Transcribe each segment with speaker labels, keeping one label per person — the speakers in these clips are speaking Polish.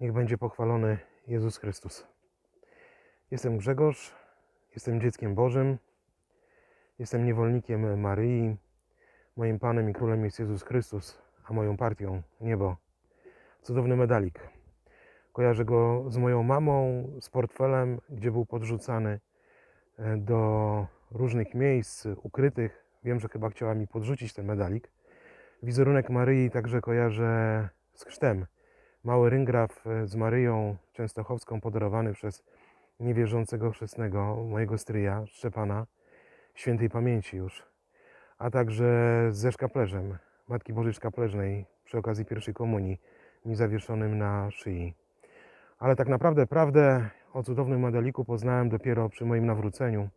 Speaker 1: Niech będzie pochwalony Jezus Chrystus. Jestem Grzegorz, jestem dzieckiem Bożym, jestem niewolnikiem Maryi. Moim Panem i Królem jest Jezus Chrystus, a moją partią niebo. Cudowny medalik. Kojarzę go z moją mamą, z portfelem, gdzie był podrzucany e, do różnych miejsc ukrytych. Wiem, że chyba chciała mi podrzucić ten medalik. Wizerunek Maryi także kojarzę z chrztem. Mały ryngraf e, z Maryją Częstochowską podarowany przez niewierzącego chrzestnego mojego stryja Szczepana, świętej pamięci już, a także ze szkaplerzem Matki Bożej Szkapleżnej przy okazji pierwszej komunii mi zawieszonym na szyi. Ale tak naprawdę prawdę o cudownym medaliku poznałem dopiero przy moim nawróceniu.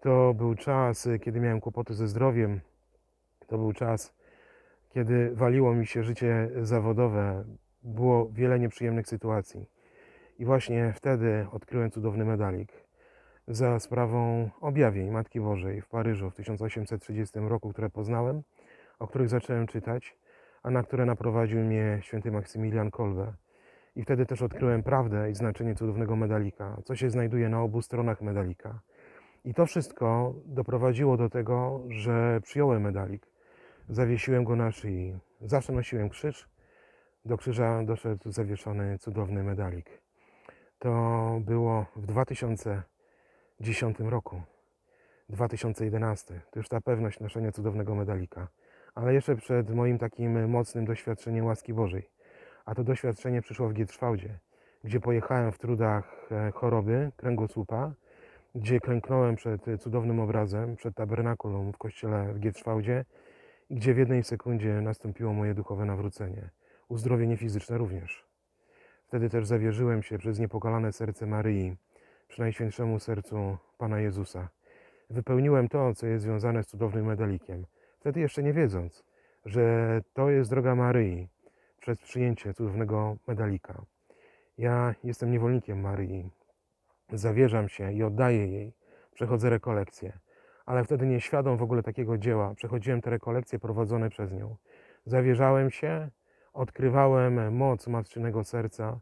Speaker 1: To był czas, kiedy miałem kłopoty ze zdrowiem. To był czas, kiedy waliło mi się życie zawodowe. Było wiele nieprzyjemnych sytuacji. I właśnie wtedy odkryłem cudowny medalik. Za sprawą objawień Matki Bożej w Paryżu w 1830 roku, które poznałem, o których zacząłem czytać, a na które naprowadził mnie święty Maksymilian Kolbe. I wtedy też odkryłem prawdę i znaczenie cudownego medalika, co się znajduje na obu stronach medalika. I to wszystko doprowadziło do tego, że przyjąłem medalik. Zawiesiłem go na szyi. Zawsze nosiłem krzyż. Do krzyża doszedł zawieszony cudowny medalik. To było w 2010 roku. 2011. To już ta pewność noszenia cudownego medalika. Ale jeszcze przed moim takim mocnym doświadczeniem łaski Bożej. A to doświadczenie przyszło w Gietrzwałdzie, gdzie pojechałem w trudach e, choroby kręgosłupa, gdzie klęknąłem przed cudownym obrazem, przed tabernakulum w kościele w Gietrzwałdzie gdzie w jednej sekundzie nastąpiło moje duchowe nawrócenie. Uzdrowienie fizyczne również. Wtedy też zawierzyłem się przez niepokalane serce Maryi, przy Najświętszemu Sercu Pana Jezusa. Wypełniłem to, co jest związane z cudownym medalikiem. Wtedy jeszcze nie wiedząc, że to jest droga Maryi przez przyjęcie cudownego medalika. Ja jestem niewolnikiem Maryi. Zawierzam się i oddaję jej. Przechodzę rekolekcje. Ale wtedy nieświadom w ogóle takiego dzieła. Przechodziłem te rekolekcje prowadzone przez nią. Zawierzałem się, odkrywałem moc matczynego serca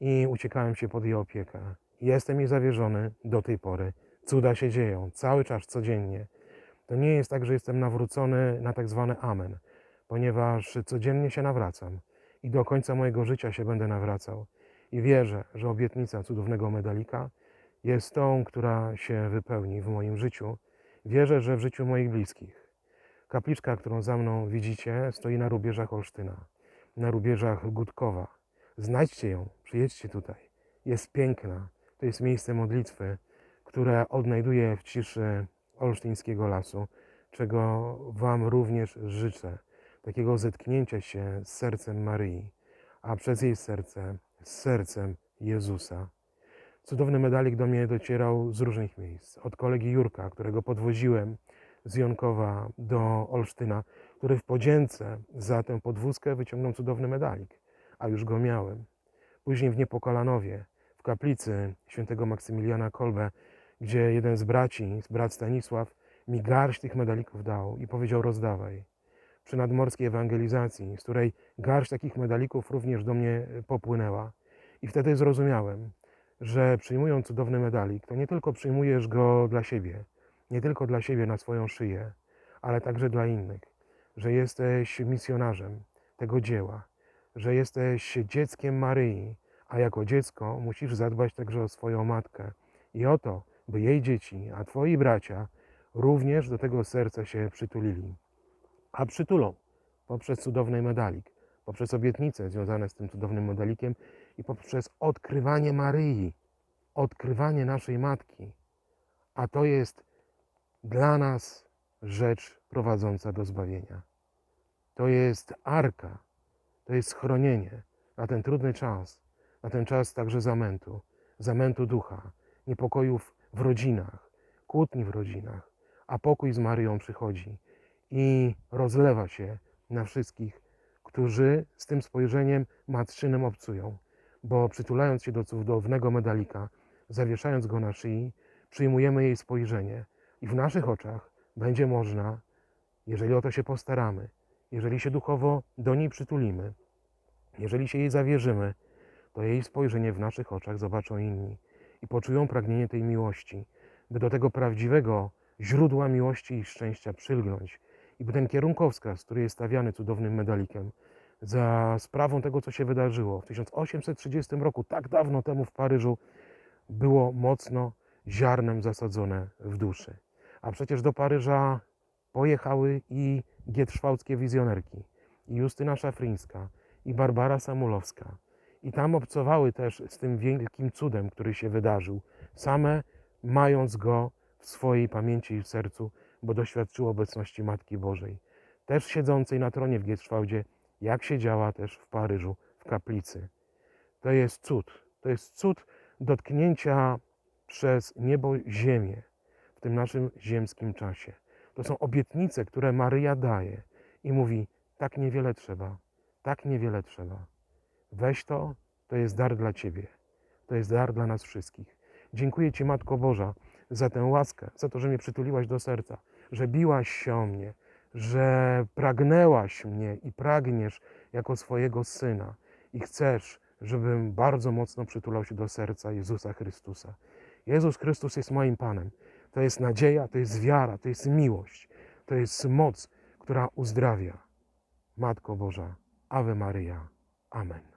Speaker 1: i uciekałem się pod jej opiekę. Jestem jej zawierzony do tej pory. Cuda się dzieją, cały czas, codziennie. To nie jest tak, że jestem nawrócony na tak zwane amen, ponieważ codziennie się nawracam i do końca mojego życia się będę nawracał. I wierzę, że obietnica cudownego medalika jest tą, która się wypełni w moim życiu. Wierzę, że w życiu moich bliskich. Kapliczka, którą za mną widzicie, stoi na rubieżach Olsztyna, na rubieżach Gutkowa. Znajdźcie ją, przyjedźcie tutaj. Jest piękna. To jest miejsce modlitwy, które odnajduję w ciszy olsztyńskiego lasu, czego Wam również życzę. Takiego zetknięcia się z sercem Maryi, a przez jej serce z sercem Jezusa. Cudowny medalik do mnie docierał z różnych miejsc. Od kolegi Jurka, którego podwoziłem z Jonkowa do Olsztyna, który w podzięce za tę podwózkę wyciągnął cudowny medalik, a już go miałem. Później w Niepokalanowie, w kaplicy świętego Maksymiliana Kolbe, gdzie jeden z braci, brat Stanisław, mi garść tych medalików dał i powiedział rozdawaj. Przy nadmorskiej ewangelizacji, z której garść takich medalików również do mnie popłynęła. I wtedy zrozumiałem, że przyjmując cudowny medalik, to nie tylko przyjmujesz go dla siebie, nie tylko dla siebie na swoją szyję, ale także dla innych, że jesteś misjonarzem tego dzieła, że jesteś dzieckiem Maryi, a jako dziecko musisz zadbać także o swoją matkę i o to, by jej dzieci, a twoi bracia również do tego serca się przytulili. A przytulą poprzez cudowny medalik, poprzez obietnice związane z tym cudownym medalikiem i poprzez odkrywanie Maryi, odkrywanie naszej matki. A to jest dla nas rzecz prowadząca do zbawienia. To jest arka, to jest schronienie na ten trudny czas, na ten czas także zamętu, zamętu ducha, niepokojów w rodzinach, kłótni w rodzinach, a pokój z Maryją przychodzi i rozlewa się na wszystkich, którzy z tym spojrzeniem matczynym obcują, bo przytulając się do cudownego medalika, zawieszając go na szyi, przyjmujemy jej spojrzenie i w naszych oczach będzie można, jeżeli o to się postaramy, jeżeli się duchowo do niej przytulimy, jeżeli się jej zawierzymy, to jej spojrzenie w naszych oczach zobaczą inni i poczują pragnienie tej miłości, by do tego prawdziwego źródła miłości i szczęścia przylgnąć i by ten kierunkowskaz, który jest stawiany cudownym medalikiem, za sprawą tego, co się wydarzyło w 1830 roku, tak dawno temu w Paryżu, było mocno ziarnem zasadzone w duszy. A przecież do Paryża pojechały i gietrzwałckie wizjonerki, i Justyna Szafrińska, i Barbara Samulowska. I tam obcowały też z tym wielkim cudem, który się wydarzył, same mając go w swojej pamięci i w sercu, bo doświadczyły obecności Matki Bożej, też siedzącej na tronie w Gietrzwałdzie, jak siedziała też w Paryżu, w kaplicy. To jest cud. To jest cud dotknięcia przez niebo ziemię tym naszym ziemskim czasie. To są obietnice, które Maryja daje i mówi: tak niewiele trzeba, tak niewiele trzeba. Weź to, to jest dar dla Ciebie. To jest dar dla nas wszystkich. Dziękuję Ci, Matko Boża, za tę łaskę, za to, że mnie przytuliłaś do serca, że biłaś się o mnie, że pragnęłaś mnie i pragniesz jako swojego syna i chcesz, żebym bardzo mocno przytulał się do serca Jezusa Chrystusa. Jezus Chrystus jest moim Panem. To jest nadzieja, to jest wiara, to jest miłość, to jest moc, która uzdrawia. Matko Boża, Ave Maryja. Amen.